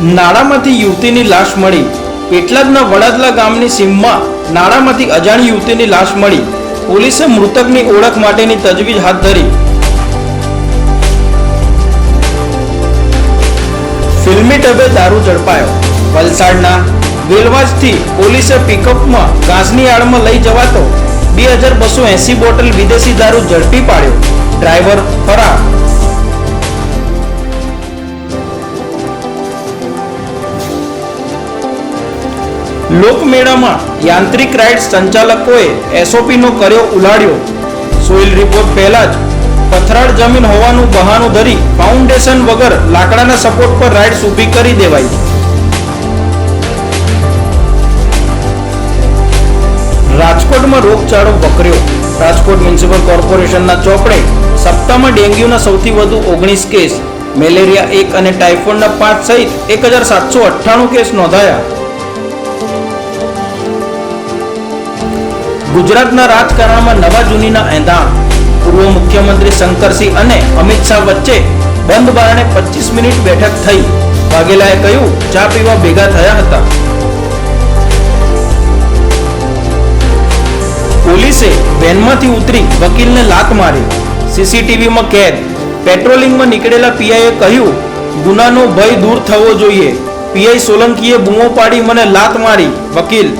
નાળામાંથી યુવતીની લાશ મળી. પેટલાદના વડાદલા ગામની સીમમાં નાળામાંથી અજાણી યુવતીની લાશ મળી. પોલીસે મૃતકની ઓળખ માટેની તજવીજ હાથ ધરી. ફિલ્મી ઢબે દારૂ ઝડપાયો. વલસાડના વેલવાજથી પોલીસે પિકઅપમાં ઘાસની આડમાં લઈ જવાતો બે હજાર બસો એસી બોટલ વિદેશી દારૂ ઝડપી પાડ્યો. ડ્રાઈવર ફરાર. લોકમેળામાં યાંત્રિક રાઇડ સંચાલકોએ એસઓપીનો કર્યો ઉલાડ્યો સોઇલ રિપોર્ટ પહેલા જ પથરાળ જમીન હોવાનું બહાનું ધરી ફાઉન્ડેશન વગર લાકડાના સપોર્ટ પર રાઇડ્સ ઊભી કરી દેવાઈ. રાજકોટમાં રોગચાળો વકર્યો. રાજકોટ મ્યુનિસિપલ કોર્પોરેશનના ચોપડે સપ્તાહમાં ડેન્ગ્યુના સૌથી વધુ ઓગણીસ કેસ, મેલેરિયા એક અને ટાઇફોઇડના પાંચ સહિત એક હજાર સાતસો અઠ્ઠાણું કેસ નોંધાયા. ગુજરાતના રાજકારણમાં નવા જૂનીના એંધાણ, પૂર્વ મુખ્યમંત્રી શંકરસિંહ અને અમિત શાહ વચ્ચે બંધ બારણે પચીસ મિનિટ બેઠક થઈ. વાઘેલાએ કહ્યું, ચા પીવા ભેગા થયા હતા. પોલીસે વેનમાંથી ઉતરી વકીલને લાત મારી. સીસીટીવીમાં કેદ. પેટ્રોલિંગમાં નીકળેલા પીઆઈએ કહ્યું, ગુનાનો ભય દૂર થવો જોઈએ. પીઆઈ સોલંકીએ બૂમો પાડી મને લાત મારી. વકીલ